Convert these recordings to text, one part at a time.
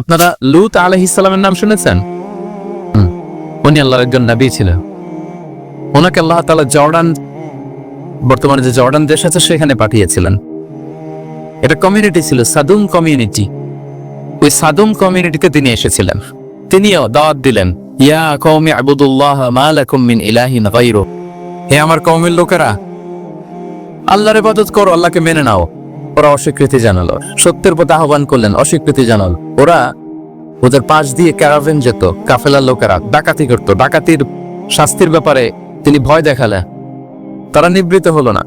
আপনারা লুত আলহিসামের নাম শুনেছেন। উনি আল্লাহর একজন নবী ছিলেন ওনাকে আল্লাহ তালা জর্ডান, বর্তমানে যে জর্ডান দেশ আছে সেখানে পাঠিয়েছিলেন। এটা কমিউনিটি ছিল, সাদুম কমিউনিটি ওই সাদুম কমিউনিটিকে তিনি এসেছিলেন। তিনিও দাওয়াত দিলেন, ইয়া কওমি আবুদুল্লাহ মা লাকুম মিন ইলাহিন গায়রু হে আমার কওমের লোকেরা, আল্লাহর ইবাদত করো, আল্লাহকে মেনে নাও। ওরা অস্বীকৃতি জানালো। সত্যের পথে আহ্বান করলেন, অস্বীকৃতি জানাল। ওরা ওদের পাশ দিয়ে ক্যারাভেন যেত, কাফেলার লোকেরা, ডাকাতি করতো। ডাকাতির শাস্তির ব্যাপারে তিনি ভয় দেখালেন। তারা নিবৃত হলো না।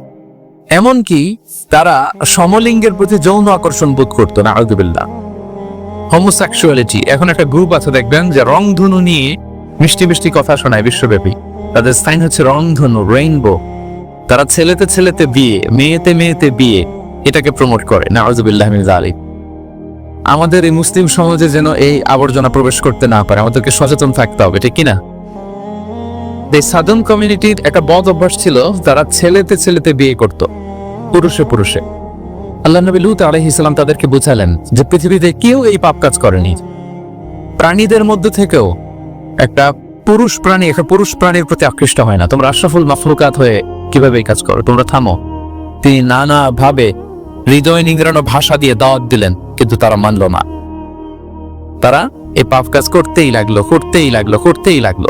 এমনকি তারা সমলিঙ্গের প্রতি যৌন আকর্ষণ বোধ করতো না আউদুবিল্লাহ হোমোসেক্সুয়ালিটি। এখন একটা গ্রুপ আছে, দেখবেন, যে রংধনু নিয়ে মিষ্টি মিষ্টি কথা শোনায় বিশ্বব্যাপী। তাদের সাইন হচ্ছে রংধনু, রেইনবো। তারা ছেলেতে ছেলেতে বিয়ে, মেয়েতে মেয়েতে বিয়ে। এটাকে প্রমোট করে, নাউজুবিল্লাহ মিন জালিক আমাদের এই মুসলিম সমাজে যেন এই আবর্জনা প্রবেশ করতে না পারে, আমাদেরকে সচেতন থাকতে হবে, ঠিক কিনা? এই সাধন কমিউনিটির একটা বদ অভ্যাস ছিল, তারা ছেলেতে ছেলেতে বিয়ে করত, পুরুষে পুরুষে। আল্লাহ নবী লুত আলহিসাম তাদেরকে বুঝালেন যে পৃথিবীতে কেউ এই পাপ কাজ করেনি। প্রাণীদের মধ্যে থেকেও একটা পুরুষ প্রাণী, একটা পুরুষ প্রাণীর প্রতি আকৃষ্ট হয় না। তোমরা আশরাফুল মাফলুকাত হয়ে কীভাবে এই কাজ করো? তোমরা থামো। তিনি নানা ভাবে হৃদয় নিংড়ানো ভাষা দিয়ে দাওয়াত দিলেন, কিন্তু তারা মানল না। তারা এই পাপ কাজ করতেই লাগল করতেই লাগল করতেই লাগল।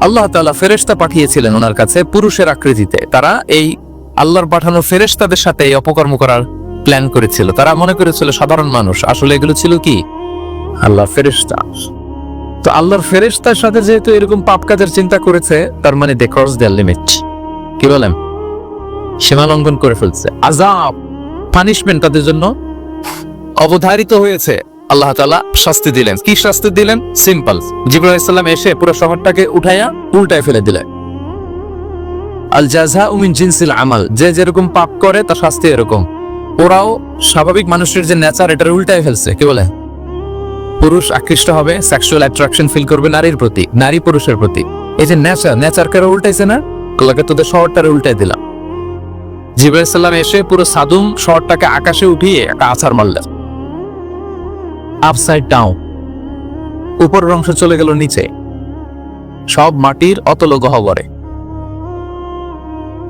আল্লাহ তাআলা ফেরেশতা পাঠিয়েছিলেন ওনার কাছে পুরুষের আকৃতিতে। তারা এই আল্লাহর পাঠানো ফেরেশতাদের সাথে এই অপকর্ম করার প্ল্যান করেছিল। তারা মনে করেছিল, সাধারণ মানুষ, আসলে এগুলো ছিল কি? আল্লাহ ফেরেশতা। তো আল্লাহর ফেরেশতার সাথে যেহেতু এরকম পাপ কাজের চিন্তা করেছে, তার মানে দে ক্রস লিমিট কি বলেন? সীমালঙ্ঘন করে ফেলছে। আজাব পানিশমেন্ট তাদের জন্য? অবধারিত হয়েছে। আল্লাহ তাআলা শাস্তি দিলেন। কি শাস্তি দিলেন? সিম্পল ইসলাম এসে পুরো শহরটাকে উঠাইয়া উল্টায় ফেলে দিলেন আল জাযা মিন জিনসিল আমাল। যে যেরকম পাপ করে, তার শাস্তি এরকম। ওরাও স্বাভাবিক মানুষের যে নেচার, এটার উল্টায় ফেলছে। কি বলে? পুরুষ আকৃষ্ট হবে সেক্সুয়াল অ্যাট্রাকশন ফিল করবে নারীর প্রতি নারী পুরুষের প্রতি। এই যে নেচার নেচার কারে উল্টাইছে না? আল্লাহকে তোদের শহরটারে উল্টাই দিলাম। জিবরাইল সাল্লাম এসে পুরো সাদুম শহরটাকে আকাশে উঠিয়ে একটা আছাড় মারলেন। আপসাইড ডাউন উপরের অংশ চলে গেল নিচে। সব মাটির অতল গহবরে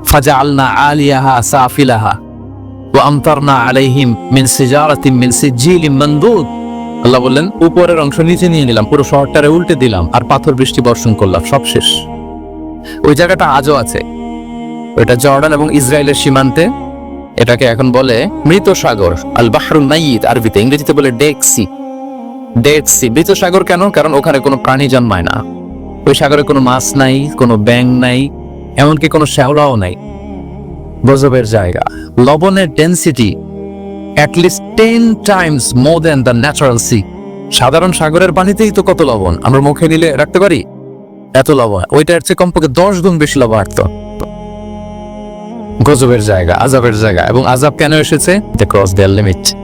ফাজাআলনা আলিয়াহা সাফিলাহা ওয়া আমতারনা আলাইহিম মিন সিজারাতিন মিন সিজিলিন মানদুদ। আল্লাহ বললেন, উপরের অংশ নিচে নিয়ে নিলাম, পুরো শহরটারে উল্টে দিলাম আর পাথর বৃষ্টি বর্ষণ করলাম, সব শেষ। ওই জায়গাটা আজও আছে। ওইটা জর্ডান এবং ইসরায়েলের সীমান্তে। এটাকে এখন বলে মৃত সাগর আল বাহরুল মাইয়িত আরবিতে, ইংরেজিতে বলে ডেড সি। ডেড সি, মৃত সাগর কেন? কারণ ওখানে কোনো প্রাণী জন্মায় না। ওই সাগরে কোনো মাছ নাই, কোনো ব্যাং নাই, এমনকি কোনো শ্যাওলাও নাই। গজবের জায়গা। লবণের density at least ten times more than the natural sea সাধারণ সাগরের পানিতেই তো কত লবণ? আমরা মুখে নিলে রাখতে পারি? এত লবণ। ওইটার চেয়ে কমপক্ষে দশ গুণ বেশি লবণাক্ত। গজবের জায়গা আজাবের জায়গা। এবং আজাব কেন এসেছে? দ্য ক্রস দেয়ার লিমিট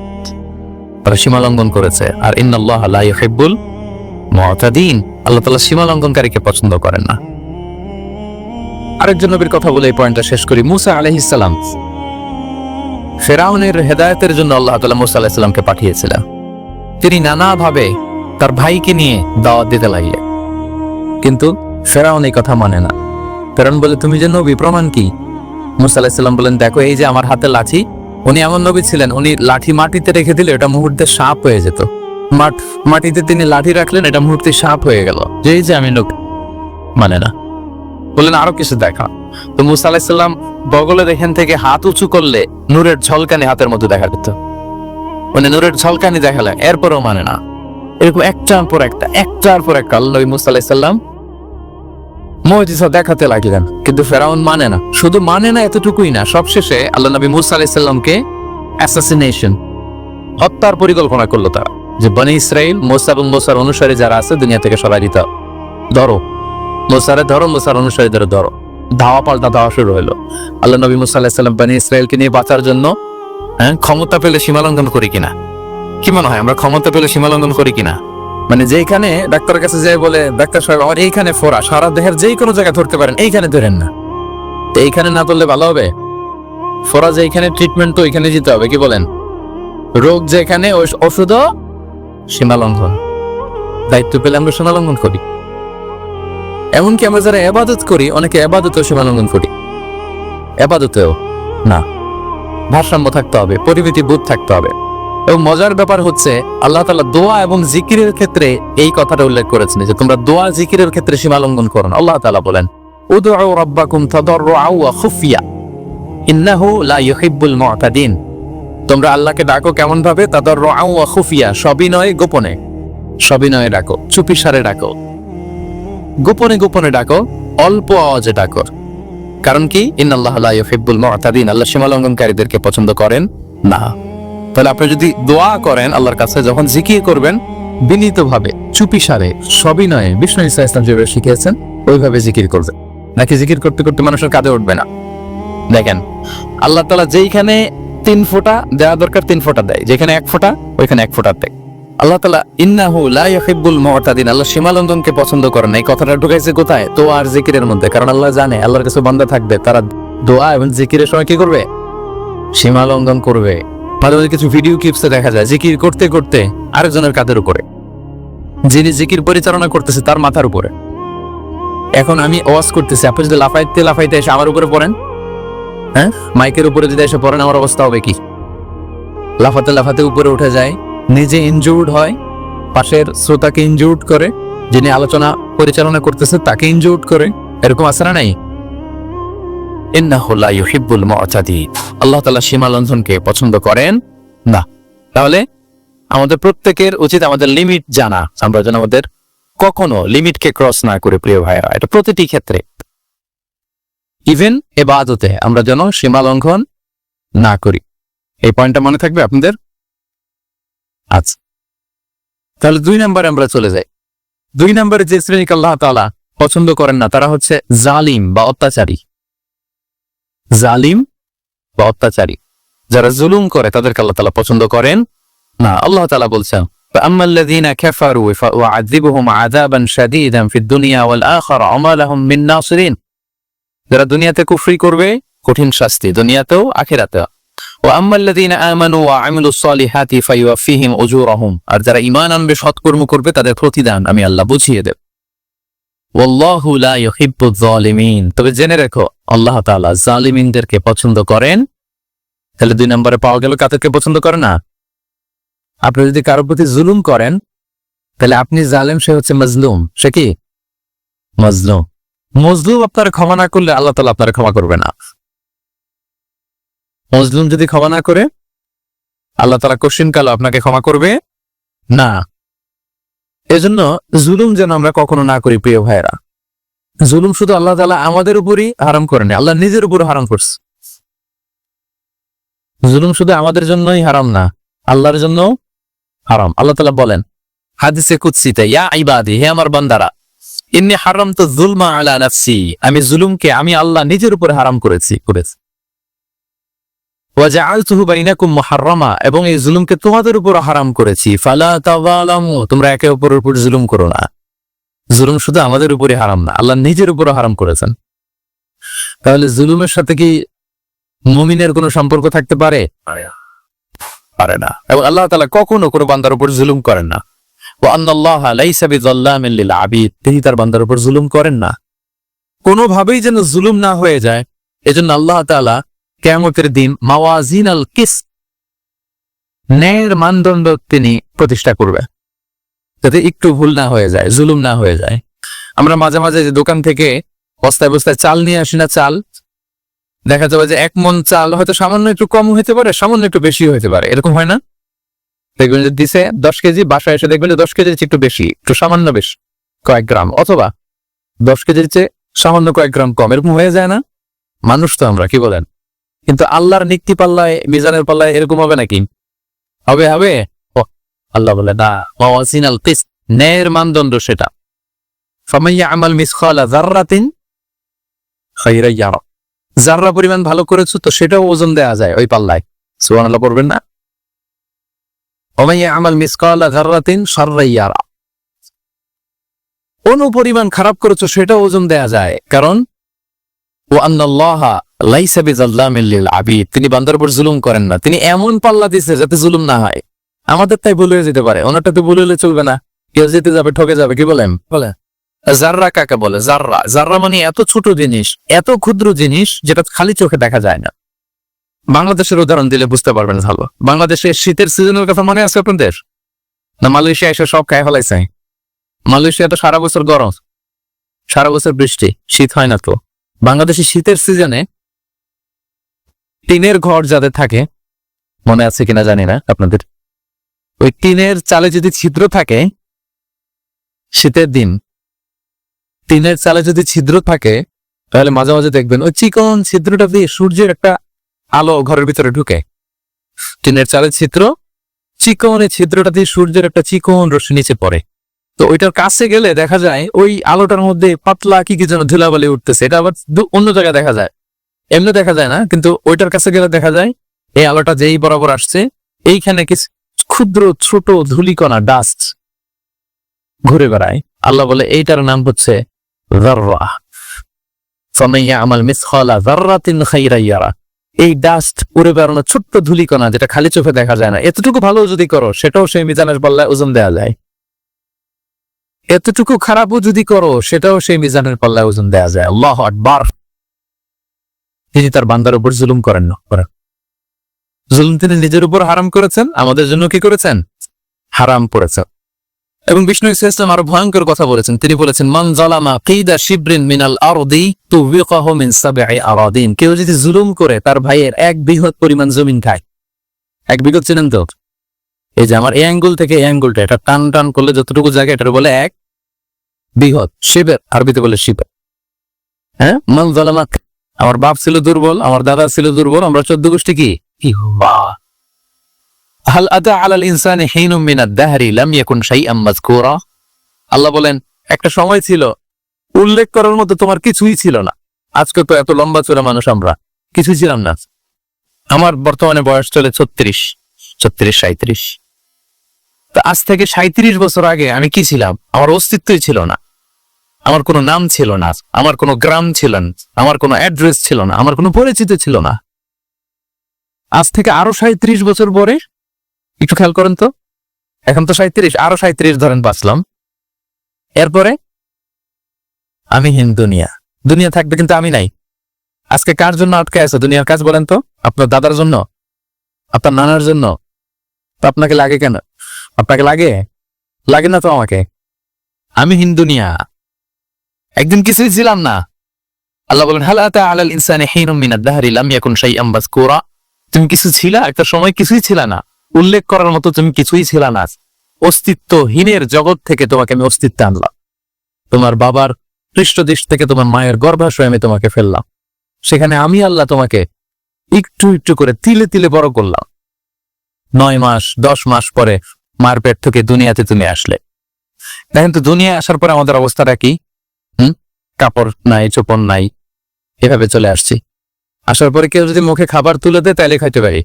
তারা সীমা লঙ্ঘন করেছে। আর ইন্নাল্লাহ লা ইউহিব্বুল মুতাদিন। আল্লাহ তাআলা সীমা লঙ্ঘনকারীকে পছন্দ করেন না। আরেকজন নবীর কথা বলে এই পয়েন্টটা শেষ করি। মুসা আলাইহিস সালাম। ফেরাউনের হেদায়েতের জন্য আল্লাহ তালা মুসা আলাইহিস সালামকে পাঠিয়েছিলেন। তিনি নানাভাবে তার ভাইকে নিয়ে দাওয়াত দিতে লাগলেন। কিন্তু ফেরাউন এই কথা মানে না। ফেরাউন বলে, তুমি যে নবী, প্রমাণ কি? মুসা বলেন, দেখো, এই যে আমার হাতে লাঠি, উনি এমন নবী ছিলেন, উনি লাঠি মাটিতে রেখে দিলে এটা মুহূর্তে সাপ হয়ে যেত। মাঠ, মাটিতে তিনি লাঠি রাখলেন, এটা মুহূর্তে সাপ হয়ে গেল। যে এই যে আমি লোক মানে না। বললেন, আরও কিছু দেখা। তো মুসা আলাহিসাল্লাম বগলের এখান থেকে হাত উঁচু করলে নূরের ঝলকানি হাতের মধ্যে দেখা যেত। মানে নূরের ঝলকানি দেখালেন, এরপরও মানে না। এরকম একটার পর একটা, একটার পর একটা আল্লাহ মুসা মজিসা দেখাতে লাগলেন, কিন্তু ফেরাউন মানে না। শুধু মানে না, এতটুকুই না, সবশেষে আল্লাহ নবী মুসা আলাইসাল্লামকে অ্যাসাসিনেশন হত্যার পরিকল্পনা করল তারা, যে বনি ইসরাইল মোসা এবং মোসার অনুসারী যারা আছে, দুনিয়া থেকে সরাই দিতে ধরো, মোসারে ধরো, মোসার অনুসারীদের ধরো। ধাওয়া পাল্টা ধাওয়া শুরু হলো আল্লাহ নবী মুসা আলাহিসাল্লাম বনি ইসরায়েলকে নিয়ে বাঁচার জন্য হ্যাঁ ক্ষমতা পেলে সীমালঙ্ঘন করি কিনা? কি মনে হয়, আমরা ক্ষমতা পেলে সীমালঙ্ঘন করি কিনা? মানে যেখানে ডাক্তারের কাছে যাই বলে, ডাক্তার সাহেব, আমার এইখানে ফোড়া, সারা দেহের যেই কোনো জায়গায় ধরতে পারেন, এইখানে ধরেন না। তো এইখানে না ধরলে ভালো হবে? ফোড়া যেখানে ট্রিটমেন্ট তো ওইখানে যেতে হবে, কি বলেন? রোগ যেখানে, ওই ওষুধও সীমা লঙ্ঘন দায়িত্ব পেলে আমরা সীমা লঙ্ঘন করি। এমনকি আমরা যারা এবাদত করি, অনেকে এবাদতেও সীমা লঙ্ঘন করি। এবাদতেও না। ভারসাম্য থাকতে হবে, পরিমিতি বোধ থাকতে হবে। এবং মজার ব্যাপার হচ্ছে, আল্লাহ তালা দোয়া এবং জিকিরের ক্ষেত্রে এই কথাটা উল্লেখ করেছেন, যে তোমরা দোয়া জিকিরের ক্ষেত্রে সীমা লঙ্ঘন করো আল্লাহ তালা বলেন, উদউ রাব্বাকুম তাদাররুআ ওয়া খুফিয়া, ইন্নাহু লা ইউহিব্বুল মুআতাদিন তোমরা আল্লাহকে ডাকো কেমন ভাবে তাদাররুআ ওয়া খুফিয়া সবিনয়ে গোপনে। সবিনয়ে ডাকো। চুপিসারে ডাকো। গোপনে গোপনে ডাকো, অল্প আওয়াজে ডাকো। কারণ কি? ইন্নাল্লাহ লা ইউহিব্বুল মুআতাদিন আল্লাহ সীমা লঙ্ঘনকারীদেরকে পছন্দ করেন না। তাহলে আপনি যদি দোয়া করেন আল্লাহর কাছে, যখন জিকির করবেন, বিনীতভাবে, চুপিসারে, সবিনয়ে বিষ্ণু ইসা ইসলাম যেভাবে শিখিয়েছেন, ওইভাবে জিকির করবে নাকি জিকির করতে করতে মানুষের কাঁধে উঠবে না? দেখেন, আল্লাহ তালা যেইখানে তিন ফোঁটা দেওয়া দরকার, তিন ফোঁটা দেয়। যেখানে এক ফোঁটা, ওইখানে এক ফোঁটা দেয়। আল্লাহ তালা ইন্নাহু লা ইউহিব্বুল মুতাদিন, আল্লাহ সীমা লঙ্ঘনকে পছন্দ করেন এই কথাটা ঢুকাইছে কোথায়? তো আর জিকিরের মধ্যে। কারণ আল্লাহ জানে, আল্লাহর কাছে বান্দা থাকবে, তারা দোয়া এবং জিকিরের সময় কি করবে? সীমা লঙ্ঘন করবে। মাঝে মাঝে কিছু ভিডিও ক্লিপসে দেখা যায়, জিকির করতে করতে আরেকজনের কাঁধের উপরে। যিনি জিকির পরিচালনা করতেছে তার মাথার উপরে। এখন আমি ওয়াজ করতেছি, আপনি যদি লাফাইতে লাফাইতে এসে আমার উপরে পড়েন হ্যাঁ? মাইকের উপরে যদি এসে পড়েন, আমার অবস্থা হবে কি? লাফাতে লাফাতে উপরে উঠে যায়, নিজে ইনজুর্ড হয়, পাশের শ্রোতাকে ইনজুর্ড করে, যিনি আলোচনা পরিচালনা করতেছে তাকে ইনজুর্ড করে। এরকম আছে না নাই? ইন্নাহু লা ইউহিব্বুল আল্লাহ লঙ্ঘনকে পছন্দ করেন না। তাহলে আমাদের প্রত্যেকের উচিত আমাদের লিমিট জানা। আমরা যেন আমাদের কখনো লিমিটকে ক্রস না করে, প্রিয় এটা প্রতিটি ক্ষেত্রে। ইভেন এবাদতে আমরা যেন না করি। এই পয়েন্টটা মনে থাকবে আপনাদের? আচ্ছা। তাহলে দুই নম্বরে আমরা চলে যাই। দুই নম্বরে যে শ্রেণীকে আল্লাহ তাআলা পছন্দ করেন না, তারা হচ্ছে জালিম বা অত্যাচারী। জালিম বা অত্যাচারী যারা জুলুম করে তাদেরকে আল্লাহ তাআলা পছন্দ করেন না আল্লাহ তাআলা বলছেন فأما الذين كفروا فأعذبهم عذابا شديدا في الدنيا والآخرة وما لهم من ناصرين যারা দুনিয়াতে কুফরি করবে কঠিন শাস্তি দুনিয়াতেও আখিরাতেও وأما الذين آمنوا وعملوا الصالحات فيوفيهم أجورهم আর যারা ঈমান আনবে সৎকর্ম করবে তাদের প্রতিদান আমি আল্লাহ বুঝিয়ে দেব তবে জেনে রেখো, আল্লাহ তাআলা জালিমিনদেরকে পছন্দ করেন? তাহলে দুই নম্বরে পাওয়া গেল কাদেরকে পছন্দ করে না? আপনি যদি কারোর প্রতি জুলুম করেন, তাহলে আপনি জালেম, সে হচ্ছে মজলুম। সে কি? মজলুম। মজলুম আপনার ক্ষমা না করলে আল্লাহ তালা আপনার ক্ষমা করবে না। মজলুম যদি ক্ষমা না করে, আল্লাহ তালা কোশ্চিন কালো আপনাকে ক্ষমা করবে না। এজন্য জুলুম যেন আমরা কখনো না করি, প্রিয় ভাইয়েরা। জুলুম শুধু আল্লাহ তালা আমাদের উপরই হারাম করেনি আল্লাহ নিজের উপর হারাম করছে। জুলুম শুধু আমাদের জন্যই হারাম না, আল্লাহর জন্য হারাম। আল্লাহ তালা বলেন, হাদিসে কুৎসিতে ইয়া ইবাদি, হে আমার বান্দারা, ইন্নি হারাম তো জুলমা আলা নাফসি, আমি জুলুমকে আমি আল্লাহ নিজের উপরে হারাম করেছি করেছি। এবং এই জুলুমকে তোমাদের উপর হারাম করেছি। ফালা তোমরা একে অপরের উপর জুলুম করো না। জুলুম শুধু আমাদের উপরে হারাম না আল্লাহ নিজের উপর হারাম করেছেন। তাহলে জুলুমের সাথে কি মুমিনের কোনো সম্পর্ক থাকতে পারে? পারে না। এবং আল্লাহ তাআলা কখনো কোনো বান্দার উপর জুলুম করেন না। আবিদ তিনি তার বান্দার উপর জুলুম করেন না। কোনোভাবেই যেন জুলুম না হয়ে যায় এজন্য আল্লাহ তাআলা কেয়ামতের দিন মাওয়াজিন আল কিস ন্যায়ের মানদণ্ড তিনি প্রতিষ্ঠা করবে যাতে একটু ভুল না হয়ে যায়, জুলুম না হয়ে যায়। আমরা মাঝে মাঝে যে দোকান থেকে বস্তায় বস্তায় চাল নিয়ে আসি না চাল, দেখা যাবে যে এক মন চাল হয়তো সামান্য একটু কম হইতে পারে, সামান্য একটু বেশি হইতে পারে। এরকম হয় না? দেখবেন যে দিছে দশ কেজি, বাসায় এসে দেখবেন যে দশ কেজির চেয়ে একটু বেশি, একটু সামান্য বেশি, কয়েক গ্রাম। অথবা দশ কেজির চেয়ে সামান্য কয়েক গ্রাম কম, এরকম হয়ে যায় না? মানুষ তো আমরা, কি বলেন? কিন্তু আল্লাহর নিক্তি পাল্লায়, মিজানের পাল্লায় এরকম হবে নাকি? হবে হবে? আল্লাহ বলে, না মাওয়াজিন আল ন্যায়ের মানদণ্ড সেটা। ফামাইয়া আমাল মিসখালা জাররাতিন খাইরা ইয়ারা। জাররা পরিমাণ ভালো করেছ তো সেটাও ওজন দেয়া যায় ওই পাল্লায়। সুবহানাল্লাহ পড়বেন না? ওমাইয়া আমাল মিসকালা জাররাতিন শাররা ইয়ারা। অনু পরিমাণ খারাপ করেছ সেটাও ওজন দেয়া যায়। কারণ ও আন্নাল্লাহা তিনি বান্দার উপর জুলুম করেন না। তিনি এমন পাল্লা দিছে যাতে জুলুম না হয়। আমাদের তাই ভুল হয়ে যেতে পারে। ওনারটা তো ভুল হলে চলবে না। কেউ যেতে যাবে, ঠকে যাবে, কি বলেন? বলে জাররা কাকে বলে? জাররা। জাররা মানে এত ছোট জিনিস, এত ক্ষুদ্র জিনিস, যেটা খালি চোখে দেখা যায় না। বাংলাদেশের উদাহরণ দিলে বুঝতে পারবেন ভালো। বাংলাদেশের শীতের সিজনের কথা মনে আছে আপনাদের? না, মালয়েশিয়া এসে সব খায় ফেলাইছে? মালয়েশিয়া তো সারা বছর গরম, সারা বছর বৃষ্টি, শীত হয় না তো। বাংলাদেশের শীতের সিজনে টিনের ঘর যাদের থাকে, মনে আছে কিনা জানি না আপনাদের, ওই টিনের চালে যদি ছিদ্র থাকে, শীতের দিন, টিনের চালে যদি ছিদ্র থাকে, তাহলে মাঝে মাঝে দেখবেন ওই চিকন ছিদ্রটা দিয়ে সূর্যের একটা আলো ঘরের ভিতরে ঢুকে। টিনের চালে ছিদ্র, চিকন এই ছিদ্রটা দিয়ে সূর্যের একটা চিকন রশ্মি নিচে পড়ে। তো ওইটার কাছে গেলে দেখা যায় ওই আলোটার মধ্যে পাতলা কি কি যেন ধুলাবালি উঠতেছে, এটা আবার অন্য জায়গায় দেখা যায়। এমনি দেখা যায় না, কিন্তু ওইটার কাছে গেলে দেখা যায় এই আলোটা যেই বরাবর আসছে, এইখানে কিছু ক্ষুদ্র ছোট ধুলিকণা ডাস্ট ঘুরে বেড়ায়। আল্লাহ বলে, এইটার নাম হচ্ছে এই ডাস্ট উড়ে বেড়ানো ছোট্ট ধুলিকণা যেটা খালি চোখে দেখা যায় না। এতটুকু ভালো যদি করো, সেটাও সেই মিজানের পাল্লায় ওজন দেওয়া যায়। এতটুকু খারাপও যদি করো, সেটাও সেই মিজানের পাল্লায় ওজন দেয়া যায়। আল্লাহ আকবার। তিনি তার বান্দার উপর জুলুম করেন না জুলুম তিনি নিজের উপর হারাম করেছেন, আমাদের জন্য কি করেছেন? হারাম করেছেন। এবং বিষ্ণু ইসলাম আরও ভয়ঙ্কর কথা বলেছেন। তিনি বলেছেন, মান জালামা কিদা শিবরিন মিনাল আরদি তুবিকাহু মিন সাবঈ আরাদিন। কেউ যদি জুলুম করে, তার ভাইয়ের এক বৃহৎ পরিমাণ জমিন খায়। এক বিঘত চিনেন তো? এই যে আমার এই অ্যাঙ্গুল থেকে এই অ্যাঙ্গুলটা, এটা টান টান করলে যতটুকু জায়গা এটা বলে এক বৃহৎ। শিবের, আরবিতে বলে শিবের। হ্যাঁ? মান জালামা আমার বাপ ছিল দুর্বল, আমার দাদা ছিল দুর্বল, আমরা চোদ্দ গোষ্ঠী কি? হাল মাযকুরা। আল্লাহ বলেন, একটা সময় ছিল, উল্লেখ করার মতো তোমার কিছুই ছিল না। আজকে তো এত লম্বা চোরা মানুষ আমরা, কিছুই ছিলাম না। আমার বর্তমানে বয়স চলে ছত্রিশ ছত্রিশ সাঁত্রিশ তা আজ থেকে সাঁত্রিশ বছর আগে আমি কি ছিলাম? আমার অস্তিত্বই ছিল না। আমার কোনো নাম ছিল না, আমার কোনো গ্রাম ছিল না, আমার কোনো অ্যাড্রেস ছিল না, আমার কোনো পরিচিত ছিল না। আজ থেকে আরও সাঁত্রিশ বছর পরে, একটু খেয়াল করেন তো, এখন তো সাঁত্রিশ আরও সাঁত্রিশ ধরেন বাঁচলাম। এরপরে, আমি হিন দুনিয়া দুনিয়া থাকবে কিন্তু আমি নাই। আজকে কার জন্য আটকে আছে? দুনিয়ার কাজ বলেন তো, আপনার দাদার জন্য, আপনার নানার জন্য। তো আপনাকে লাগে কেন? আপনাকে লাগে? লাগে না তো আমাকে? আমি হিন দুনিয়া একদিন কিছুই ছিলাম না। আল্লাহ বলেন হালাতা আলাল ইনসানি হিনুম মিনাদ দাহরি, লাম ইয়াকুন শাইআম মাযকুরা? তুমি কিছু ছিলা? একটা সময় কিছুই ছিল না। উল্লেখ করার মতো তুমি কিছুই ছিল না। অস্তিত্বহীনের জগৎ থেকে তোমাকে আমি অস্তিত্ব আনলাম। তোমার বাবার পৃষ্ঠদেশ থেকে তোমার মায়ের গর্ভাশয় আমি তোমাকে ফেললাম। সেখানে আমি আল্লাহ তোমাকে একটু একটু করে তিলে তিলে বড় করলাম। নয় মাস, দশ মাস পরে মার পেট থেকে দুনিয়াতে তুমি আসলে। দেখেন তো, দুনিয়ায় আসার পরে আমাদের অবস্থাটা কি? কাপড় নাই, চোপন নাই, এভাবে চলে আসছি। আসার পরে কেউ যদি মুখে খাবার তুলে দেয় তাহলে খাইতে পারি।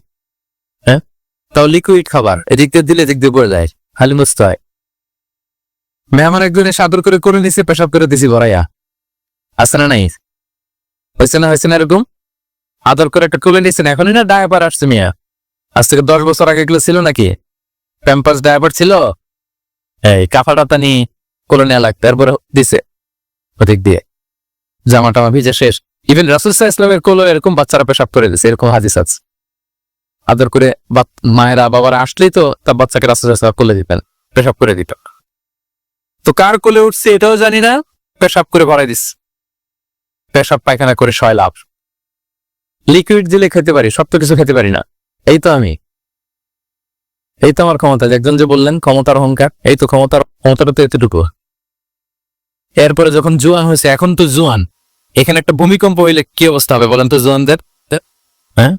হ্যাঁ? তাও লিকুইড খাবার, এদিক দিয়ে দিলে এদিক দিয়ে পড়ে যায়, খালি মুস্ত হয়। মেহমান একজনে সাদর করে করে নিছে, পেশাব করে দিছি ভরাইয়া আছে না নাই? হয়েছে না হয়েছে না এরকম? আদর করে একটা তুলে নিছেন, এখনই না ডায়াপার আসছে মিয়া? আজ থেকে দশ বছর আগে এগুলো ছিল নাকি? প্যাম্পাস ডায়াপার ছিল? এই কাফাটা নিয়ে কোলে নেওয়া লাগতো, এরপরে দিছে। ওদিক দিয়ে। জামা টামা ভিজে শেষ। ইভেন রাসুল সাহা ইসলামের কোলো এরকম বাচ্চারা পেশাব করে দিছে, এরকম হাদিস আছে। আদর করে মায়েরা, বাবারা আসলেই তো তার বাচ্চাকে রাস্তা রাস্তা কোলে দিতেন পেশাব করে দিত। তো কার কোলে উঠছে এটাও জানি না, পেশাব করে ভরাই দিস পেশাব পায়খানা করে ছয় লাভ। লিকুইড দিলে খেতে পারি, সব তো কিছু খেতে পারি না। এই তো আমি। এই তো আমার ক্ষমতা একজন যে বললেন, ক্ষমতার অহংকার, এই তো ক্ষমতার, ক্ষমতাটা তো এতটুকু। এরপরে যখন জুয়ান হয়েছে, এখন তো জুয়ান। এখানে একটা ভূমিকম্প হইলে কি অবস্থা হবে বলেন তো জুয়ানদের? হ্যাঁ?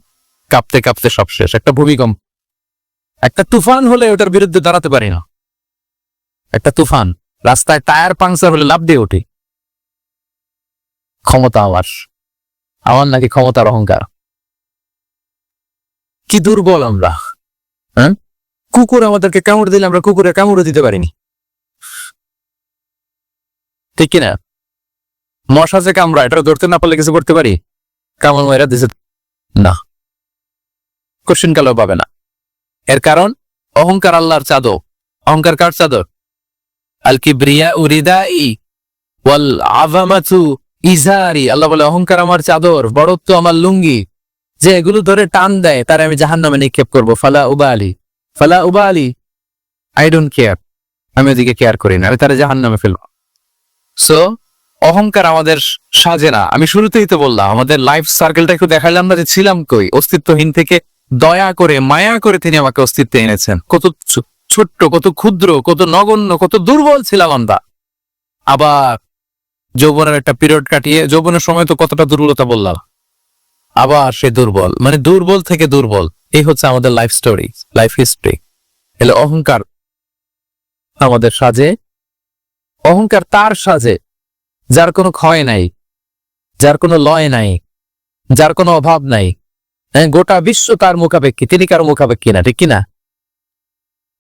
কাঁপতে কাঁপতে সব শেষ। একটা ভূমিকম্প। একটা তুফান হলে ওটার বিরুদ্ধে দাঁড়াতে পারি না। একটা তুফান। রাস্তায় টায়ার পাংচার হলে লাভ দিয়ে উঠি। ক্ষমতা আমার। আমার নাকি ক্ষমতার অহংকার। কি দুর্বল আমরা হ্যাঁ? কুকুর আমাদেরকে কামড় দিলে আমরা কুকুরে কামড়ে দিতে পারিনি। ঠিক কিনা? মশা যে কামড়া এটা ধরতে না পারলে কিছু করতে পারি? কামড় মেয়েরা দিছে। না। কোশ্চিন কালেও পাবে না। এর কারণ, অহংকার আল্লাহর চাদর। অহংকার কার চাদর? আল কিবরিয়া উরিদাই ওয়াল আযামাতু ইজারি। আল্লাহ বলে, অহংকার আমার চাদর, বড়ত্ব আমার লুঙ্গি। যে এগুলো ধরে টান দেয়, তার আমি জাহান্নামে নিক্ষেপ করব। ফালা উবা আলী ফালা উবা আলী আই ডোন্ট কেয়ার আমি ওদিকে কেয়ার করি না, আমি তারা জাহান্নামে ফেলব। সো অহংকার আমাদের সাজে না। আমি শুরুতেই তো বললাম, আমাদের লাইফ সার্কেলটা একটু দেখালাম না যে ছিলাম কই। অস্তিত্বহীন থেকে দয়া করে, মায়া করে তিনি আমাকে অস্তিত্বে এনেছেন। কত ছোট্ট, কত ক্ষুদ্র, কত নগণ্য, কত দুর্বল ছিলাম আমরা। আবার যৌবনের একটা পিরিয়ড কাটিয়ে, যৌবনের সময় তো কতটা দুর্বলতা বললাম। আবার সে দুর্বল মানে দুর্বল থেকে দুর্বল। এই হচ্ছে আমাদের লাইফ স্টোরি লাইফ হিস্ট্রি এলে অহংকার আমাদের সাজে অহংকার তার সাজে যার কোনো ক্ষয় নাই যার কোনো লয় নাই যার কোনো অভাব নাই। হ্যাঁ, গোটা বিশ্ব তার মুখাপেক্ষী তিনি কারও মুখাপেক্ষী না ঠিক কিনা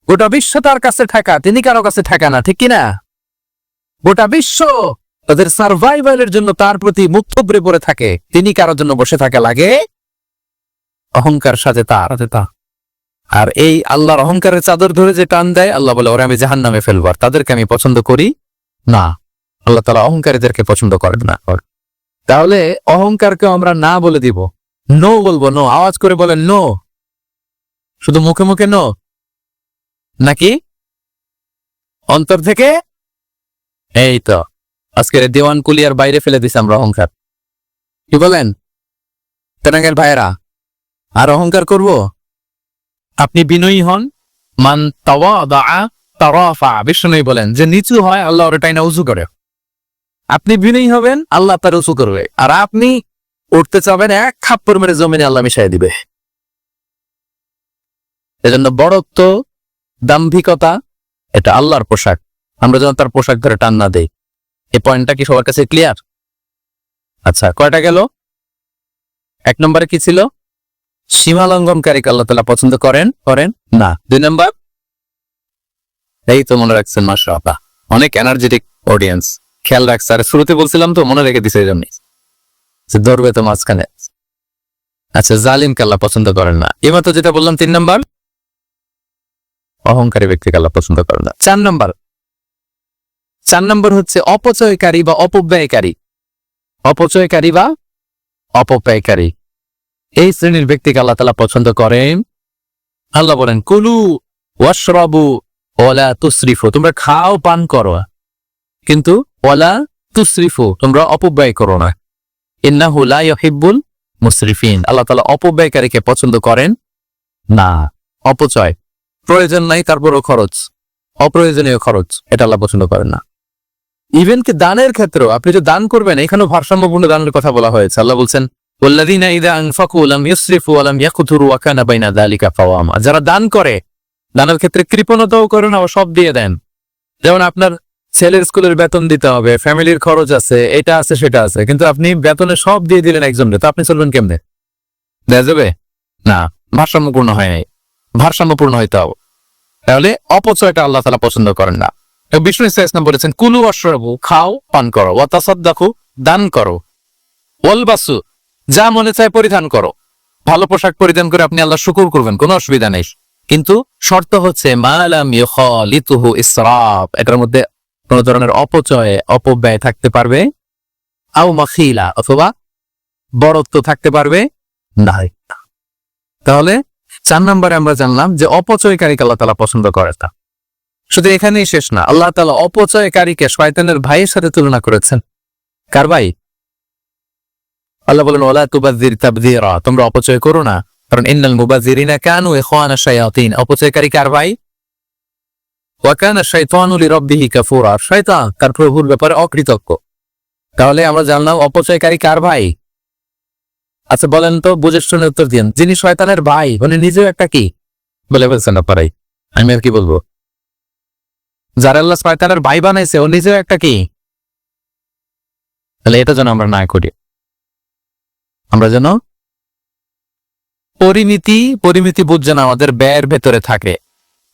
গোটা বিশ্ব তার কাছে ঠেকা তিনি কারও কাছে ঠেকা না ঠিক কিনা গোটা বিশ্ব তাদের সার্ভাইভালের জন্য তার প্রতি মুখ থুবড়ে পড়ে থাকে তিনি কারোর জন্য বসে থাকা লাগে। অহংকার সাথে তার। তা আর এই আল্লাহর অহংকারের চাদর ধরে যে টান দেয় আল্লাহ বলে ওরা আমি জাহান নামে ফেলবার তাদেরকে আমি পছন্দ করি না, আল্লাহ তালা অহংকারীদেরকে পছন্দ করেন না। তাহলে অহংকারকে আমরা না বলে দিব। নো বলব, নো, আওয়াজ করে বলেন নো। শুধু মুখে মুখে নো। নাকি? অন্তর থেকে? এই তো, আজকের দেওয়ান কুলিয়ার বাইরে ফেলে দিছে আমরা অহংকার। কি বলেন? তেনাঙ্গের ভাইয়েরা, আর অহংকার করব? আপনি বিনয়ী হন। মান তাওয়া তারাফা বিষ্ণু বলেন যে নিচু হয়, আল্লাহ ওর টাইনা উঁচু করে। আপনি বিনয়ী হবেন, আল্লাহ তার উঁচু করবে। আর আপনি উঠতে চাবেন, এক খাপ্পর মেরে জমিনে আল্লাহ মিশাই দিবে। এজন্য বড়ত্ব, দাম্ভিকতা, এটা আল্লাহর পোশাক। আমরা যেন তার পোশাক ধরে টান না দেই। এই পয়েন্টটা কি সবার কাছে ক্লিয়ার আচ্ছা কয়টা গেল? এক নম্বরে কি ছিল? সীমা লঙ্ঘনকারীকে আল্লাহ তালা পছন্দ করেন করেন? না। দুই নম্বর? এই তো মনে রাখছেন মাসা অনেক এনার্জেটিক অডিয়েন্স খেয়াল রাখছে। আর শুরুতে বলছিলাম তো, মনে রেখে দিছে এই যে ধরবে তো মাঝখানে। আচ্ছা জালিমকে আল্লাহ পছন্দ করেন না। এবার তো যেটা বললাম, তিন নম্বর। অহংকারী ব্যক্তিকে আল্লাহ পছন্দ করেন না। চার নম্বর। চার নম্বর হচ্ছে অপচয়কারী বা অপব্যয়কারী। অপচয়কারী বা অপব্যয়কারী। এই শ্রেণির ব্যক্তিকে আল্লাহ তালা পছন্দ করেন। আল্লাহ বলেন, কুলু ওয়াশরাবু ওলা তুসরিফো, তোমরা খাও, পান করো। কিন্তু ওলা তুসরিফো, তোমরা অপব্যয় করো না। ইন্না ইহিব্বুল মুসরিফিন, আল্লাহ তালা অপব্যয়কারীকে পছন্দ করেন না। অপচয়, প্রয়োজন নাই, তারপরও খরচ। অপ্রয়োজনীয় খরচ, এটা আল্লাহ পছন্দ করেন না। ইভেন কি দানের ক্ষেত্রেও, আপনি যে দান করবেন, এখানেও ভারসাম্যপূর্ণ দানের কথা বলা হয়েছে। আল্লাহ বলছেন যারা দান করে দানের ক্ষেত্রে কৃপণতাও করে না ও সব দিয়ে দেন। যেমন আপনার ছেলের স্কুলের বেতন দিতে হবে, ফ্যামিলির খরচ আছে, এটা আছে, সেটা আছে। কিন্তু আপনি বেতনে সব দিয়ে দিলেন একজনকে তো আপনি চলবেন কেমনে? দেয়া যাবে? না, ভারসাম্যপূর্ণ হয় নাই। ভারসাম্যপূর্ণ হইতে হবে। তাহলে অপচয়টা আল্লাহ তালা পছন্দ করেন না। বিষ্ণু ইসলাম বলেছেন, কুলু অশ্রবু, খাও, পান করো ওয়াতাসাদ্দাকু দান করো। ওয়ালবাসু যা মনে চায় পরিধান করো। ভালো পোশাক পরিধান করে আপনি আল্লাহ শুকুর করবেন, কোনো অসুবিধা নেই। কিন্তু শর্ত হচ্ছে, মালাম ইসরাফ। এটার মধ্যে কোন ধরনের অপচয়, অপব্যয় থাকতে পারবে? আও মাখিলা, অথবা বড়ত্ব থাকতে পারবে? না তাহলে চার নম্বরে আমরা জানলাম যে অপচয়কারীকে আল্লাহ তালা পছন্দ করে তা শুধু এখানেই শেষ না, আল্লাহ তালা অপচয়কারীকে শয়তানের ভাইয়ের সাথে তুলনা করেছেন। কার ভাই? আল্লাহ বলেন ওলা তাবদিরা তোমরা অপচয় করো না। কারণ ইন্নাল মুবাজিরিনা কানু ইখওয়ানা শায়াতিন। অপচয়কারী কার ভাই? ওয়াকানা শাইতানু লিরাব্বিহি কাফুরা। শয়তান, তার প্রভুর ব্যাপারে অকৃতজ্ঞ। তাহলে আমরা জানলাম অপচয়কারী কার ভাই? আচ্ছা বলেন তো, বুঝে শুনে উত্তর দিন যিনি শয়তানের ভাই, উনি নিজেও একটা কি? বলে বলছেন আপনারাই। আমি আর কি বলব? যারা আল্লাহ শয়তানের ভাই বানাইছে, ও নিজেও একটা কি? তাহলে এটা যেন আমরা না করি। আমরা যেন পরিমিতি পরিমিতি বুঝ যেন আমাদের ব্যয়ের ভেতরে থাকে।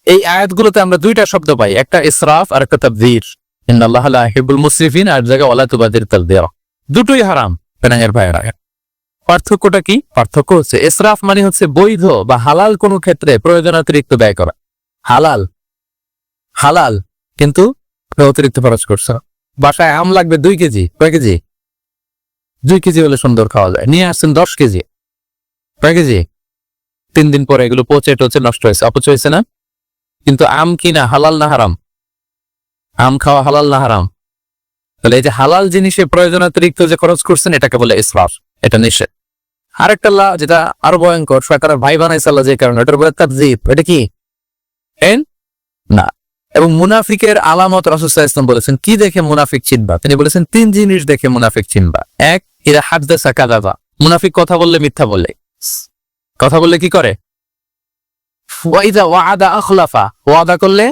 এই আয়াতগুলোতে আমরা দুইটা শব্দ পাই, একটা ইসরাফ আর একটা তাবদির। ইন্নাল্লাহ লা মুসরিফিন, আর জায়গা ওয়ালা তুবাদির তালদিরা দুটোই হারাম পেনাঙ্গের ভাইয়েরা পার্থক্যটা কি? পার্থক্য হচ্ছে ইসরাফ মানে হচ্ছে বৈধ বা হালাল কোনো ক্ষেত্রে প্রয়োজনাতিরিক্ত ব্যয় করা। হালাল হালাল, কিন্তু অতিরিক্ত খরচ করছ। বাসায় আম লাগবে দুই কেজি, কয় কেজি? দুই কেজি হলে সুন্দর খাওয়া যায়। নিয়ে আসছেন দশ কেজি, কয় কেজি? তিন দিন পরে এগুলো পচে টচে নষ্ট হয়েছে। অপচয় হয়েছে না? কিন্তু আম কিনা হালাল না হারাম? আম খাওয়া হালাল না হারাম? তাহলে এই যে হালাল জিনিসে প্রয়োজন অতিরিক্ত যে খরচ করছেন, এটাকে বলে ইসরাফ। এটা নিষেধ। আরেকটা লা যেটা আরও ভয়ঙ্কর শয়তানের ভাই আল্লাহ যে কারণে এটার বলে তাকজিব এটা কি? এন? না। এবং মুনাফিকের আলামত রাসুসাহ ইসলাম বলেছেন, কি দেখে মুনাফিক চিনবা? তিনি বলেছেন, তিন জিনিস দেখে মুনাফিক চিনবা। এক এরা হাদদাসা কাদাবা। মুনাফিক কথা বললে মিথ্যা বললে কথা বললে কি করে? ওয়াদা আখলাফা। ওয়াদা করলে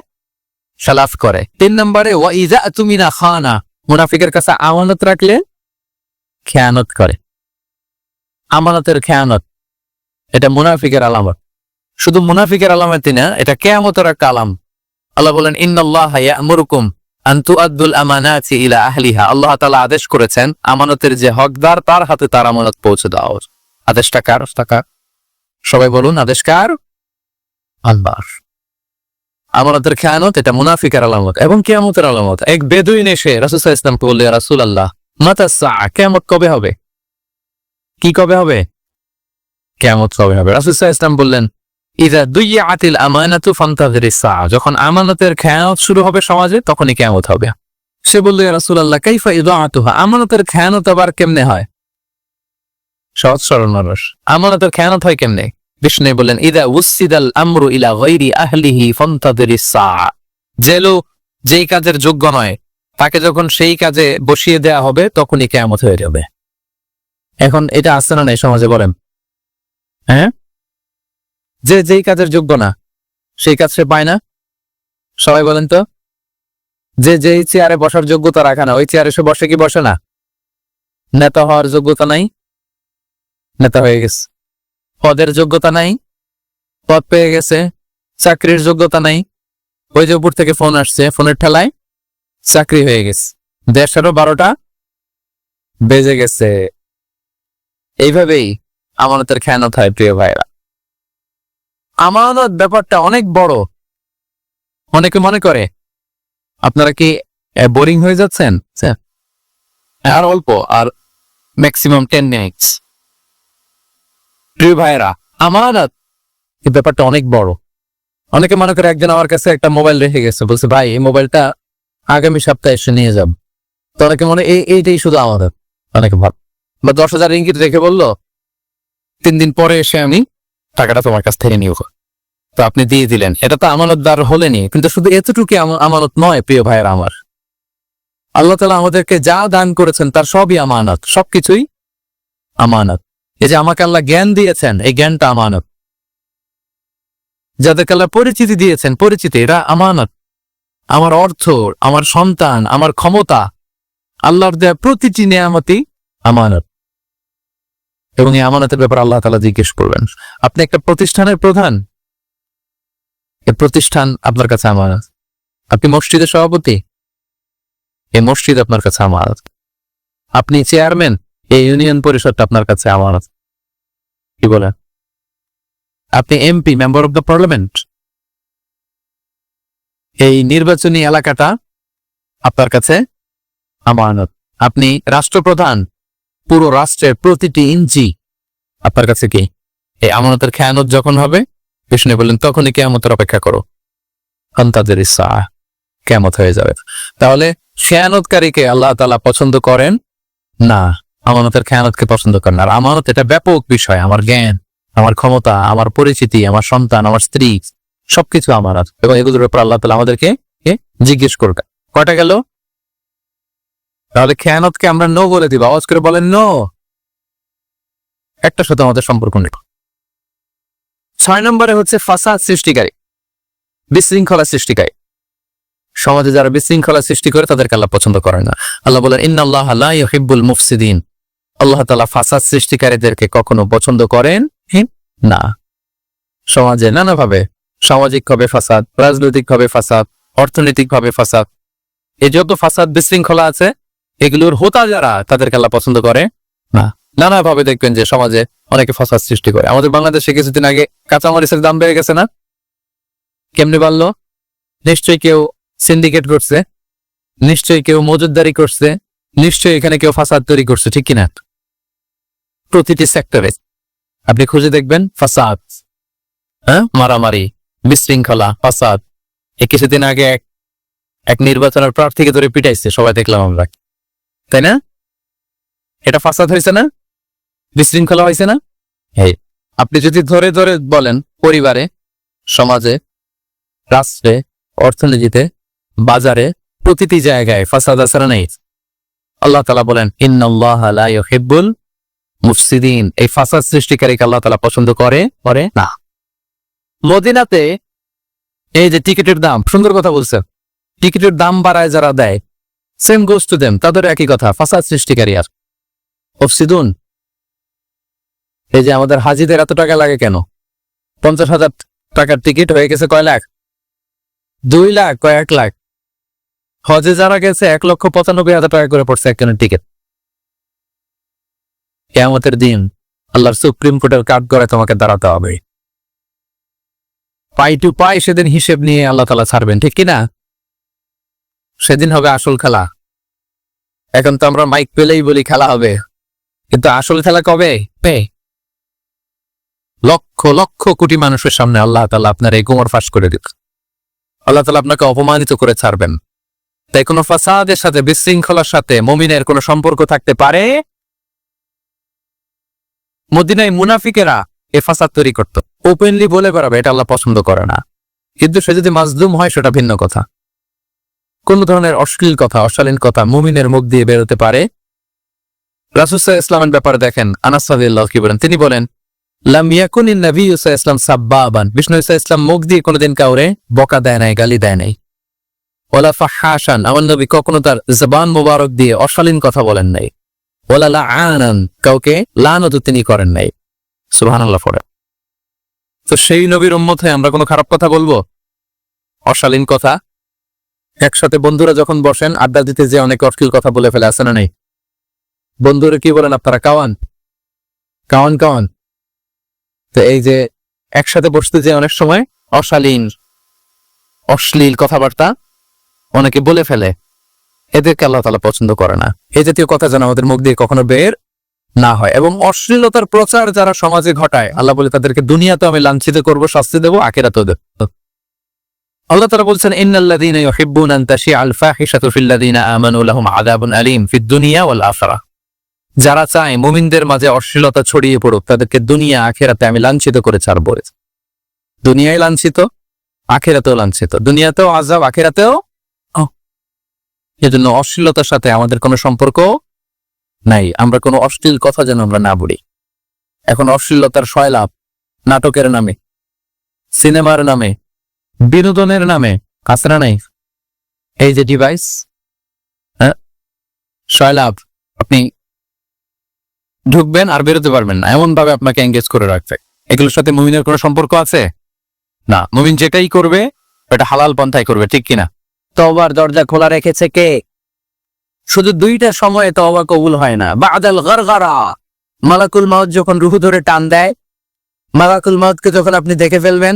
সালাফ করে। তিন নম্বরে ওয়াইদা তুমিনা খানা। মুনাফিকের কাছে আমানত রাখলে খেয়ানত করে। আমানতের খেয়ানত, এটা মুনাফিকের আলামত। শুধু মুনাফিকের না, এটা কেয়ামতের একটা আলাম। আল্লাহ বলেন, ইন্নাল্লাহ ইয়ামুরুকুম আন তুআদ্দুল আমানাতি ইলা আহলিহা। আল্লাহ তাআলা আদেশ করেছেন, আমানতের যে হকদার, তার হাতে তার আমানত পৌঁছে দাও আদেশটা কার? সবাই বলুন আদেশ কার আল্লাহর। আমানতের খেয়ানত এটা মুনাফিকের আলামত এবং কেয়ামতের আলামত। এক বেদুইন এসে রাসূল ইসলামকে বললে রাসূল আল্লাহ মাতা সা কেয়ামত কবে হবে? কি কবে হবে? কেয়ামত কবে হবে? রাসূল ইসলাম বললেন ইদা দুইয়াতিল আমানাতু ফান্তাযিরিস সাআ। যখন আমানতের খেয়ানত শুরু হবে সমাজে তখনই কেয়ামত হবে। সে বলল ইয়া রাসূলুল্লাহ কাইফা ইদাআতুহা? আমানতের খেয়ানত আবার কেমনে হয়? সহজ সরল মানুষ। আমানতের খেয়ানত হয় কেমনে? বিষ্ণু বললেন, ইদা উসিদাল আমরু ইলা গায়রি আহলিহি সাআ। যে যেই কাজের যোগ্য নয়, তাকে যখন সেই কাজে বসিয়ে দেয়া হবে, তখনই কেয়ামত হয়ে যাবে। এখন এটা আসছে না নাই সমাজে বলেন? হ্যাঁ? যে যেই কাজের যোগ্য না, সেই কাজ সে পায় না? সবাই বলেন তো? যে যেই চেয়ারে বসার যোগ্যতা রাখে না, ওই চেয়ারে সে বসে কি বসে না? নেতা হওয়ার যোগ্যতা নাই? নেতা হয়ে গেছে। পদের যোগ্যতা নাই, পদ পেয়ে গেছে, চাকরির যোগ্যতা নাই। ওই যে উপর থেকে ফোন আসছে, ফোনের ঠেলায় চাকরি হয়ে গেছে। দেড়শোরও বারোটা বেজে গেছে। এইভাবেই আমানতের খেয়ানত হয়, প্রিয় ভাইরা আমানত ব্যাপারটা অনেক বড়। অনেকে মনে করে, আপনারা কি বোরিং হয়ে যাচ্ছেন? আর অল্প, আর ম্যাক্সিমাম টেন মিনিটস প্রিয় ভাইরা আমানত এই ব্যাপারটা অনেক বড়। অনেকে মনে করে একজন আমার কাছে একটা মোবাইল রেখে গেছে, বলছে, ভাই, এই মোবাইলটা আগামী সপ্তাহে এসে নিয়ে যাব। তো অনেকে মনে, এই, এইটাই শুধু আমাদের। অনেকে ভাব, বা দশ হাজার ইঙ্গিত রেখে বলল, তিন দিন পরে এসে আমি টাকাটা তোমার কাছ থেকে নিব। তো আপনি দিয়ে দিলেন। এটা তো আমানতদার হলেনি, কিন্তু শুধু এতটুকু আমা- আমানত নয়, প্রিয় ভাইয়ের আমার। আল্লাহ তালা আমাদেরকে যা দান করেছেন, তার সবই আমানত, সবকিছুই আমানত। এই যে আমাকে আল্লাহ জ্ঞান দিয়েছেন, এই জ্ঞানটা আমানত। যাদেরকে আল্লাহ পরিচিতি দিয়েছেন, পরিচিতি, এরা আমানত। আমার অর্থ, আমার সন্তান, আমার ক্ষমতা, আল্লাহর দেয়া প্রতিটি নেয়ামতি আমানত। এবং এই আমানতের ব্যাপারে আল্লাহ তালা জিজ্ঞেস করবেন, আপনি একটা প্রতিষ্ঠানের প্রধান? এ প্রতিষ্ঠান আপনার কাছে আমানত। আপনি মসজিদের সভাপতি? এই মসজিদ আপনার কাছে আমানত। আপনি চেয়ারম্যান? এই ইউনিয়ন পরিষদটা আপনার কাছে আমানত কি বলেন? আপনি MP member of the parliament এই নির্বাচনী এলাকাটা আপনার কাছে আমানত। আপনি রাষ্ট্রপ্রধান, পুরো রাষ্ট্রের প্রতিটি ইঞ্চি আপনার কাছে কি? এই আমানতের খেয়ানত যখন হবে বিষ্ণু বললেন, তখনই কেয়ামতের অপেক্ষা করো। তাদের ইচ্ছা কেমত হয়ে যাবে। তাহলে খেয়ানতকারীকে আল্লাহ তালা পছন্দ করেন? না। আমানতের খেয়ানতকে পছন্দ করেন আর আমানত এটা ব্যাপক বিষয়। আমার জ্ঞান, আমার ক্ষমতা, আমার পরিচিতি, আমার সন্তান, আমার স্ত্রী, সবকিছু আমানত এবং এগুলোর উপর আল্লাহ তালা আমাদেরকে জিজ্ঞেস করবে কটা গেল? তাহলে খেয়ানতকে আমরা নো বলে দিব। আওয়াজ করে বলেন নো একটা সাথে আমাদের সম্পর্ক নেই। ছয় নম্বরে হচ্ছে ফাসাদ সৃষ্টিকারী। বিশৃঙ্খলা সৃষ্টিকারী। সমাজে যারা বিশৃঙ্খলা সৃষ্টি করে, তাদেরকে আল্লাহ পছন্দ করে না। আল্লাহ বলেন, ইন্নাল্লাহ লা ইউহিব্বুল মুফসিদিন। আল্লাহ তালা ফাসাদ সৃষ্টিকারীদেরকে কখনো পছন্দ করেন? না। সমাজে নানাভাবে, সামাজিকভাবে ফাসাদ, রাজনৈতিকভাবে ফাসাদ, অর্থনৈতিকভাবে ফাসাদ এই যত ফাসাদ বিশৃঙ্খলা আছে, এগুলোর হোতা যারা, তাদেরকে আল্লাহ পছন্দ করে? না। নানাভাবে দেখবেন যে সমাজে অনেকে ফাসাদ সৃষ্টি করে। আমাদের বাংলাদেশে কিছুদিন আগে কাঁচামরিচের দাম বেড়ে গেছে না? কেমনি পারল নিশ্চয়ই কেউ সিন্ডিকেট করছে, নিশ্চয়ই কেউ মজুদদারি করছে, নিশ্চয়ই এখানে কেউ ফাসাদ তৈরি করছে, ঠিক কিনা? প্রতিটি সেক্টরে আপনি খুঁজে দেখবেন ফাসাদ হ্যাঁ? মারামারি, বিশৃঙ্খলা, ফাসাদ। এই কিছুদিন আগে এক এক নির্বাচনের প্রার্থীকে ধরে পিটাইছে, সবাই দেখলাম আমরা। তাই না? এটা ফাসাদ হয়েছে না? বিশৃঙ্খলা হয়েছে না? এই, আপনি যদি ধরে ধরে বলেন পরিবারে, সমাজে, রাষ্ট্রে, অর্থনীতিতে, বাজারে, প্রতিটি জায়গায় ফাসাদ আসারা নেই? আল্লাহ তালা বলেন, ইন্নাল্লাহ লা ইউহিব্বুল মুফসিদিন, এই ফাসাদ সৃষ্টিকারীকে আল্লাহ তালা পছন্দ করে? করে? না। মদিনাতে এই যে টিকিটের দাম, সুন্দর কথা বলছে টিকিটের দাম বাড়ায় যারা দেয় সেম গোস টু দেম তাদের একই কথা, ফাসাদ সৃষ্টিকারী আর। মুফসিদুন, এই যে আমাদের হাজিদের এত টাকা লাগে কেন? পঞ্চাশ হাজার টাকার টিকিট হয়ে গেছে কয় লাখ? দুই লাখ কয়েক লাখ। হজে যারা গেছে, এক লক্ষ পঁচানব্বই হাজার টাকা করে পড়ছে একজনের টিকিট। কেয়ামতের দিন আল্লাহর সুপ্রিম কোর্টের কাঠ করে তোমাকে দাঁড়াতে হবে। পাই টু পাই সেদিন হিসেব নিয়ে আল্লাহ তালা ছাড়বেন, ঠিক কিনা সেদিন হবে আসল খেলা। এখন তো আমরা মাইক পেলেই বলি খেলা হবে। কিন্তু আসল খেলা কবে? পে। লক্ষ লক্ষ কোটি মানুষের সামনে আল্লাহ তালা আপনার এই গোমর ফাঁস করে দিত আল্লাহ তালা আপনাকে অপমানিত করে ছাড়বেন। তাই কোনো ফাসাদের সাথে, বিশৃঙ্খলার সাথে, মমিনের কোনো সম্পর্ক থাকতে পারে? মদিনায় মুনাফিকেরা এ ফাসাদ তৈরি করত। ওপেনলি বলে বেড়াবে, এটা আল্লাহ পছন্দ করে না। কিন্তু সে যদি মাজলুম হয়, সেটা ভিন্ন কথা। কোন ধরনের অশ্লীল কথা, অশালীন কথা মুমিনের মুখ দিয়ে বেরোতে পারে? রাসুসাহ ইসলামের ব্যাপারে দেখেন, আনাস রাদিয়াল্লাহু কি বলেন, তিনি বলেন, লাম ইয়াকুনিন নবী ইসলাম সাব্বাবান। বিষ্ণু ইসা ইসলাম মুখ দিয়ে কোনোদিন কাউরে বকা দেয় নাই, গালি দেয় নাই। ওলা ফাহাসান আমার নবী কখনো তার জবান মোবারক দিয়ে অশালীন কথা বলেন নাই। ওলা লা আনান কাউকে লানত তিনি করেন নাই। সুবহানাল্লাহ পড়ে। তো সেই নবীর উম্মত আমরা কোনো খারাপ কথা বলব? অশালীন কথা? একসাথে বন্ধুরা যখন বসেন, আড্ডা দিতে যে অনেক অশ্লীল কথা বলে ফেলে আসে না নেই? বন্ধুরা কি বলেন আপনারা, কাওয়ান? Cowan Cowan. তো এই যে একসাথে বসতে যে অনেক সময় অশালীন, অশ্লীল কথাবার্তা অনেকে বলে ফেলে। এদেরকে আল্লাহ তালা পছন্দ করে না। এই জাতীয় কথা যেন আমাদের মুখ দিয়ে কখনো বের না হয় এবং অশ্লীলতার প্রচার যারা সমাজে ঘটায়, আল্লাহ বলে তাদেরকে দুনিয়াতে আমি লাঞ্ছিত করব, শাস্তি দেবো, আখেরাতেও দেব। আল্লাহ তারা বলছেন, ইন্নাল্লাযীনা ইউহিব্বুনা আন তাশিআ আল ফাহিশাতু ফিল্লাযীনা আমানু লাহুম আযাবুন আলীম ফিদ দুনিয়া ওয়াল আখিরাহ যারা চায় মুমিনদের মাঝে অশ্লীলতা ছড়িয়ে পড়ুক, তাদেরকে দুনিয়া, আখেরাতে আমি লাঞ্ছিত করে ছাড়ব। দুনিয়ায় লাঞ্ছিত, আখেরাতেও লাঞ্ছিত। দুনিয়াতেও আজাব আখেরাতেও এজন্য অশ্লীলতার সাথে আমাদের কোনো সম্পর্ক নাই। আমরা কোনো অশ্লীল কথা যেন আমরা না বলি। এখন অশ্লীলতার সয়লাভ নাটকের নামে, সিনেমার নামে, বিনোদনের নামে কাসরা নাই? এই যে ডিভাইস হ্যাঁ? সয়লাভ, আপনি ঢুকবেন আর বেরোতে পারবেন না। এমনভাবে আপনাকে এঙ্গেজ করে রাখবে। এগুলোর সাথে মুমিনের কোনো সম্পর্ক আছে? না। মুমিন যেটাই করবে এটা হালাল পন্থায় করবে, ঠিক কিনা? তওবার দরজা খোলা রেখেছে কে? শুধু দুইটা সময়ে তওবা কবুল হয় না। বাদাল গরগরা। মালাকুল মাউত যখন রুহু ধরে টান দেয়, মালাকুল মাউতকে যখন আপনি দেখে ফেলবেন,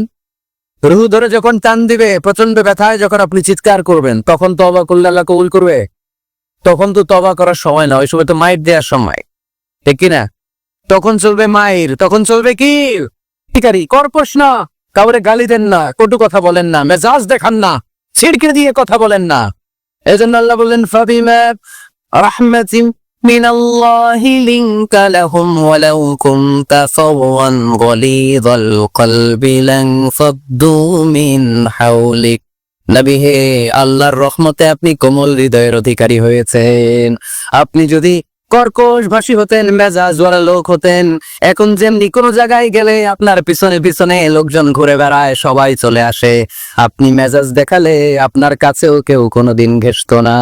রুহু ধরে যখন টান দিবে, প্রচণ্ড ব্যথায় যখন আপনি চিৎকার করবেন, তখন তওবা করলে আল্লাহ কবুল করবে? তখন তো তবা করার সময় না, ওই সময় তো মাইর দেওয়ার সময়। ঠিক কিনা? তখন চলবে মায়ের, তখন চলবে কি? ঠিকারি কর্পস না কাউরে গালি দেন না, কটু কথা বলেন না, মেজাজ দেখান না। ছিড়কে দিয়ে কথা বলেন না এজন্য আল্লাহ বললেন ফাবিমা রাহমাতিন من الله لنك لهم ولو كنت فظا غليظ القلب لانفضوا من حولك নবী হে আল্লাহর রহমতে আপনি কোমল হৃদয়ের অধিকারী হয়েছেন আপনি যদি কর্কশ ভাষী হতেন, মেজাজ ওয়ালা লোক হতেন। এখন যেমনি কোনো জায়গায় গেলে আপনার পিছনে পিছনে লোকজন ঘুরে বেড়ায়, সবাই চলে আসে। আপনি মেজাজ দেখালে আপনার কাছেও কেউ কোনোদিন ঘেসত না।